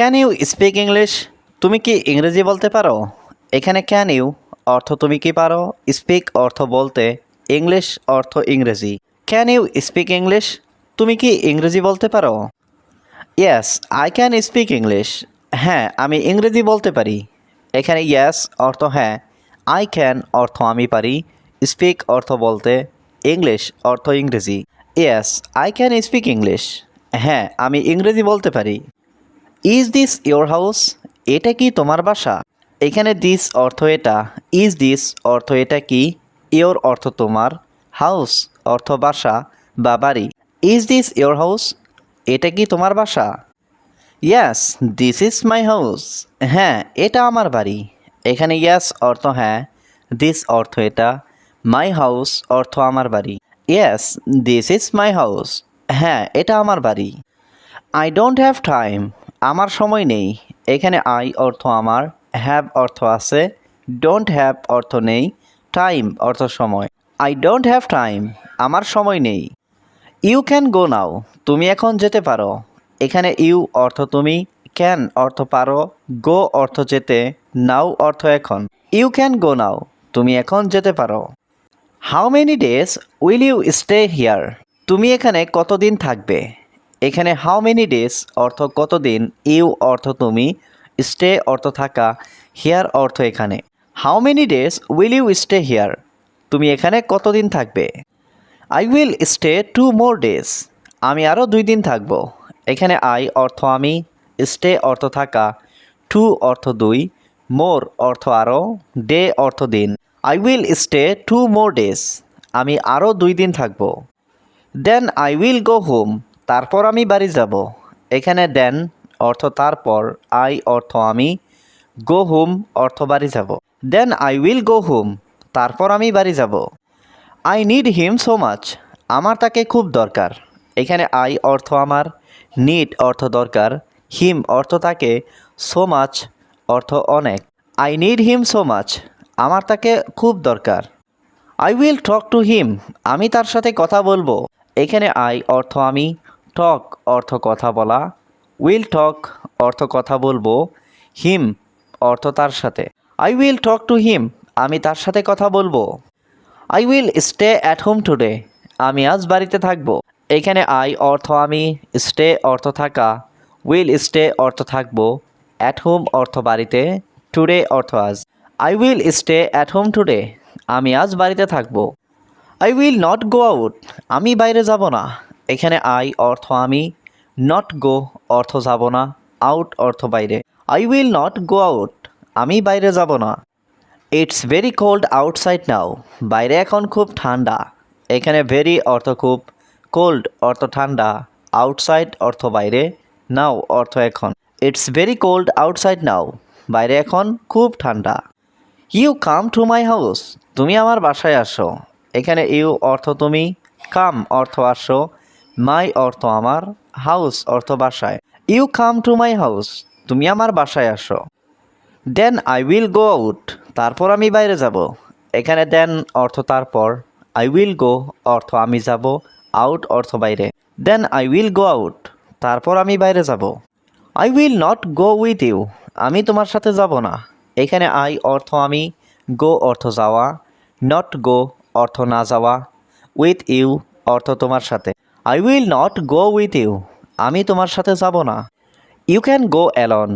Can you speak English তুমি কি ইংরেজি বলতে পারো? এখানে ক্যান ইউ অর্থ তুমি কি পারো? স্পিক অর্থ বলতে ইংলিশ অর্থ ইংরেজি। ক্যান ইউ স্পিক ইংলিশ তুমি কি ইংরেজি বলতে পারো? Yes I can speak English হ্যাঁ আমি ইংরেজি বলতে পারি। এখানে ইয়েস অর্থ হ্যাঁ। আই ক্যান অর্থ আমি পারি। স্পিক অর্থ বলতে ইংলিশ অর্থ ইংরেজি। Yes I can speak English হ্যাঁ আমি ইংরেজি বলতে পারি। ইজ দিস ইয়োর হাউস এটা কি তোমার বাসা? এখানে দিস অর্থ এটা। ইজ দিস অর্থ এটা কি? ইয়োর অর্থ তোমার। হাউস অর্থ বাসা বা বাড়ি। ইজ দিস ইয়োর হাউস এটা কি তোমার বাসা? Yes this is my house হ্যাঁ এটা আমার বাড়ি। এখানে ইয়াস অর্থ হ্যাঁ দিস অর্থ এটা। মাই হাউস অর্থ আমার বাড়ি। Yes this is my house হ্যাঁ এটা আমার বাড়ি। আই ডোন্ট হ্যাভ টাইম আমার সময় নেই। এখানে আই অর্থ আমার হ্যাভ অর্থ আছে ডোন্ট হ্যাভ অর্থ নেই টাইম অর্থ সময়। আই ডোন্ট হ্যাভ টাইম আমার সময় নেই। ইউ ক্যান গো নাও তুমি এখন যেতে পারো। এখানে ইউ অর্থ তুমি ক্যান অর্থ পারো গো অর্থ যেতে নাও অর্থ এখন। ইউ ক্যান গো নাও তুমি এখন যেতে পারো। How many days will you stay here তুমি এখানে কতদিন থাকবে? এখানে হাউ মেনি ডেজ অর্থ কতদিন ইউ অর্থ তুমি স্টে অর্থ থাকা হেয়ার অর্থ এখানে। How many days will you stay here তুমি এখানে কতদিন থাকবে? I will stay two more days আমি আরও দুই দিন থাকব। এখানে আই অর্থ আমি স্টে অর্থ থাকা টু অর্থ দুই মোর অর্থ আরও ডে অর্থ দিন। I will stay two more days আমি আরও দুই দিন থাকব। Then I will go home তারপর আমি বাড়ি যাব। এখানে দেন অর্থ তারপর, আই অর্থ আমি, গো হোম অর্থ বাড়ি যাব। Then I will go home, তারপর আমি বাড়ি যাব। I need him so much, আমার তাকে খুব দরকার। এখানে আই অর্থ আমার, নিড অর্থ দরকার, হিম অর্থ তাকে সো মাচ, অর্থ অনেক। I need him so much, আমার তাকে খুব দরকার। I will talk to him, আমি তার সাথে কথা বলব। এখানে আই অর্থ আমি টক অর্থ কথা বলা। উইল টক অর্থ কথা বলব। হিম অর্থ তার সাথে। I will talk to him আমি তার সাথে কথা বলব। I will stay at home today আমি আজ বাড়িতে থাকব। এখানে আই অর্থ আমি স্টে অর্থ থাকা। উইল স্টে অর্থ থাকব। অ্যাট হোম অর্থ বাড়িতে টুডে অর্থ আজ। I will stay at home today আমি আজ বাড়িতে থাকব। I will not go out আমি বাইরে যাব না। এখানে আই অর্থ আমি নট গো অর্থ যাব না আউট অর্থ বাইরে। I will not go out আমি বাইরে যাব না। It's very cold outside now বাইরে এখন খুব ঠান্ডা। এখানে ভেরি অর্থ খুব কোল্ড অর্থ ঠান্ডা আউটসাইড অর্থ বাইরে নাও অর্থ এখন। It's very cold outside now বাইরে এখন খুব ঠান্ডা। You come to my house তুমি আমার বাসায় আসো। এখানে ইউ অর্থ তুমি কাম অর্থ আসো। মাই অর্থ আমার হাউস অর্থ বাসায়। You come to my house তুমি আমার বাসায় আসো। Then I will go out তারপর আমি বাইরে যাব। এখানে দেন অর্থ তারপর আই উইল গো অর্থ আমি যাব আউট অর্থ বাইরে। Then I will go out তারপর আমি বাইরে যাব। I will not go with you আমি তোমার সাথে যাব না। এখানে আই অর্থ আমি গো অর্থ যাওয়া নট গো অর্থ না যাওয়া উইথ ইউ অর্থ তোমার সাথে। I will not go with you আমি তোমার সাথে যাব না। ইউ ক্যান গো অ্যালন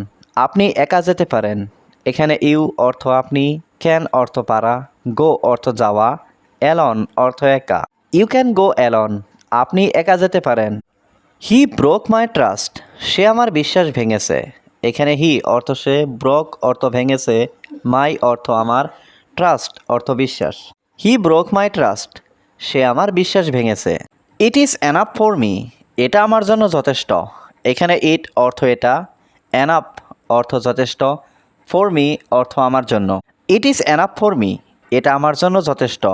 আপনি একা যেতে পারেন। এখানে ইউ অর্থ আপনি ক্যান অর্থ পারা গো অর্থ যাওয়া অ্যালন অর্থ একা। ইউ ক্যান গো অ্যালন আপনি একা যেতে পারেন। হি ব্রোক মাই ট্রাস্ট সে আমার বিশ্বাস ভেঙেছে। এখানে হি অর্থ সে ব্রোক অর্থ ভেঙেছে। মাই অর্থ আমার ট্রাস্ট অর্থ বিশ্বাস। হি ব্রোক মাই ট্রাস্ট সে আমার বিশ্বাস ভেঙেছে। It is enough for me এটা আমার জন্য যথেষ্ট। এখানে ইট অর্থ এটা। অ্যানাপ অর্থ যথেষ্ট। ফর মি অর্থ আমার জন্য। It is enough for me এটা আমার জন্য যথেষ্ট।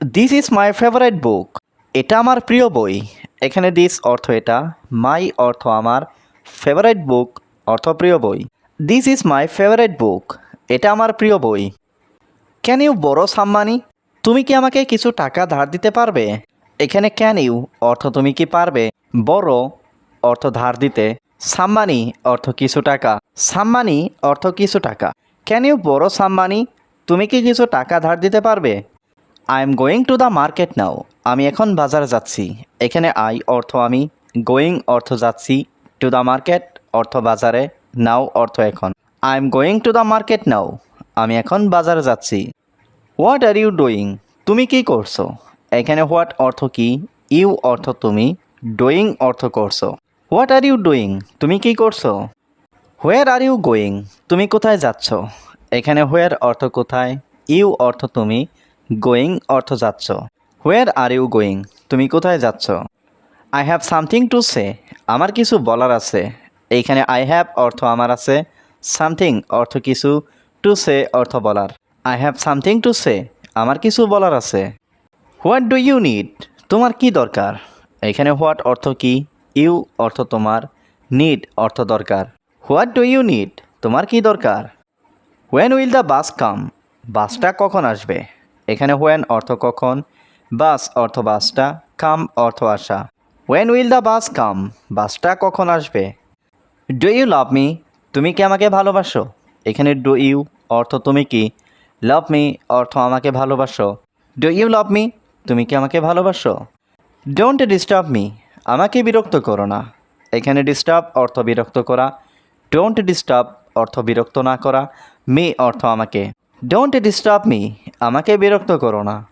This is my favourite book এটা আমার প্রিয় বই। এখানে দিস অর্থ এটা। মাই অর্থ আমার ফেভারাইট বুক অর্থ প্রিয় বই। This is my favourite book এটা আমার প্রিয় বই। ক্যান ইউ বড় সাম্মানি তুমি কি আমাকে কিছু টাকা ধার দিতে পারবে? এখানে ক্যান ইউ অর্থ তুমি কি পারবে? বড় অর্থ ধার দিতে। সাম্মানি অর্থ কিছু টাকা। সাম্মানি অর্থ কিছু টাকা। ক্যান ইউ বড় সাম্মানি? তুমি কি কিছু টাকা ধার দিতে পারবে? I am going to the market now আমি এখন বাজারে যাচ্ছি। এখানে আই অর্থ আমি। গোয়িং অর্থ যাচ্ছি। টু দ্য মার্কেট অর্থ বাজারে। নাও অর্থ এখন। I am going to the market now আমি এখন বাজারে যাচ্ছি। হোয়াট আর ইউ ডুইং তুমি কি করছ? এখানে হোয়াট অর্থ কি? ইউ অর্থ তুমি। ডুইং অর্থ করছ। হোয়াট আর ইউ ডুইং তুমি কি করছ? হোয়ার আর ইউ গোয়িং তুমি কোথায় যাচ্ছ? এখানে হোয়ার অর্থ কোথায়? ইউ অর্থ তুমি। গোয়িং অর্থ যাচ্ছ। হোয়ার আর ইউ গোয়িং তুমি কোথায় যাচ্ছ? I have something to say আমার কিছু বলার আছে। এইখানে আই হ্যাভ অর্থ আমার আছে। সামথিং অর্থ কিছু। টু সে অর্থ বলার। I have something to say আমার কিছু বলার আছে। হোয়াট ডু ইউ নিড তোমার কি দরকার? এখানে হোয়াট অর্থ কি? ইউ অর্থ তোমার। নিড অর্থ দরকার। হোয়াট ডু ইউ নিড তোমার কি দরকার? When will the bus come বাসটা কখন আসবে? এখানে হোয়েন অর্থ কখন? বাস অর্থ বাসটা কাম অর্থ আসা। When will the bus come বাসটা কখন আসবে? ডু ইউ লাভ মি তুমি কি আমাকে ভালোবাসো? এখানে ডু ইউ অর্থ তুমি কি? লাভ মি অর্থ আমাকে ভালোবাসো। ডু ইউ লাভ মি তুমি কি আমাকে ভালোবাসো? ডোন্ট ডিস্টার্ব মি আমাকে বিরক্ত করো না। এখানে ডিস্টার্ব অর্থ বিরক্ত করা। ডোন্ট ডিস্টার্ব অর্থ বিরক্ত না করা। মি অর্থ আমাকে। ডোন্ট ডিস্টার্ব মি আমাকে বিরক্ত করো না।